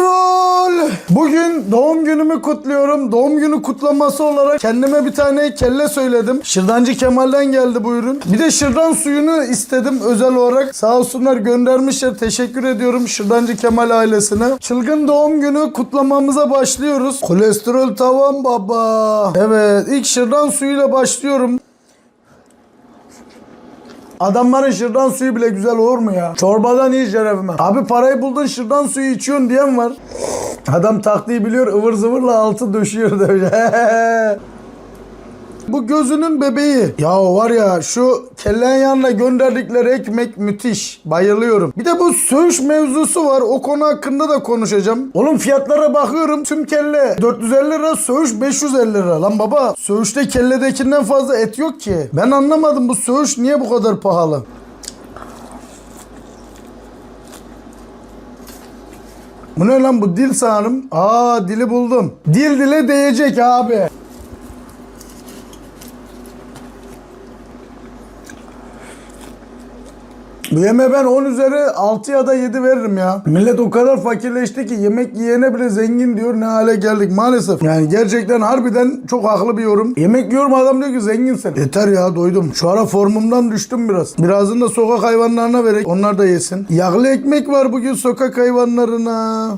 Kolesterol. Bugün doğum günümü kutluyorum. Doğum günü kutlaması olarak kendime bir tane kelle söyledim. Şırdancı Kemal'den geldi bu ürün. Bir de şırdan suyunu istedim özel olarak. Sağ olsunlar göndermişler. Teşekkür ediyorum Şırdancı Kemal ailesine. Çılgın doğum günü kutlamamıza başlıyoruz. Kolesterol tavan baba. Evet ilk şırdan suyuyla başlıyorum. Adamların şırdan suyu bile güzel olur mu ya? Çorbadan iyi şerefime. Abi parayı buldun şırdan suyu içiyorsun diyen var. Adam taktiği biliyor ıvır zıvırla altı döşüyor döşüyor. Bu gözünün bebeği. Ya var ya şu kellen yanına gönderdikleri ekmek müthiş. Bayılıyorum. Bir de bu söğüş mevzusu var. O konu hakkında da konuşacağım. Oğlum fiyatlara bakıyorum. Tüm kelle 450 lira, söğüş 550 lira. Lan baba söğüşte kelledekinden fazla et yok ki. Ben anlamadım bu söğüş niye bu kadar pahalı? Bu ne lan bu dil sanırım. Aa dili buldum. Dil dile değecek abi. Bu yemeğe ben 10 üzeri 6 ya da 7 veririm ya. Millet o kadar fakirleşti ki yemek yiyene bile zengin diyor ne hale geldik maalesef. Yani gerçekten harbiden çok haklı bir yorum. Yemek yiyorum adam diyor ki zenginsin. Yeter ya doydum. Şu ara formumdan düştüm biraz. Birazını da sokak hayvanlarına verek onlar da yesin. Yağlı ekmek var bugün sokak hayvanlarına.